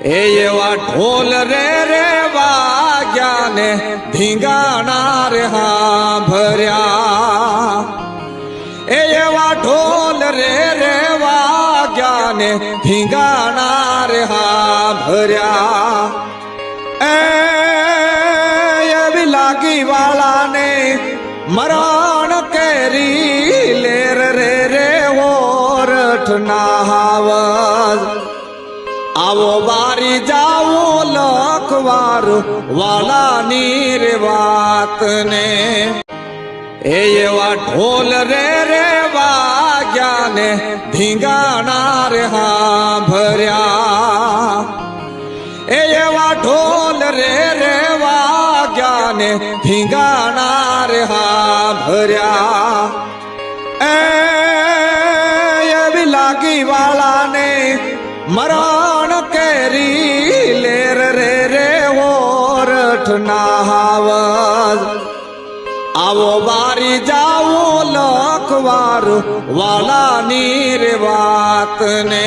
એ એવા ઢોલ રે રે વાગ્યા ને ધીંગાણા રે ભર્યા એ એવા ઢોલ રે રે વાગ્યા ને ધીંગાણા રે ભર્યા એ એવી લાગી વાળાને મરણ કેરી લેર રે રે ઓરઠ ના હાવજ આવો બારી જાઓ લખવાર વાલાની રે વાતને. એ એવા ઢોલ રે રે વાગ્યા ને ધીંગાણા રે ભર્યા એવા ઢોલ રે રે વાગ્યા ને ધીંગાણા રે ભર્યા એ એવી લાગી વાળાને મરણ કેરી લેર રે રે ઓરઠ ના હાવજ આવો બારી જાવો લખવાર વાલાની રે વાતને.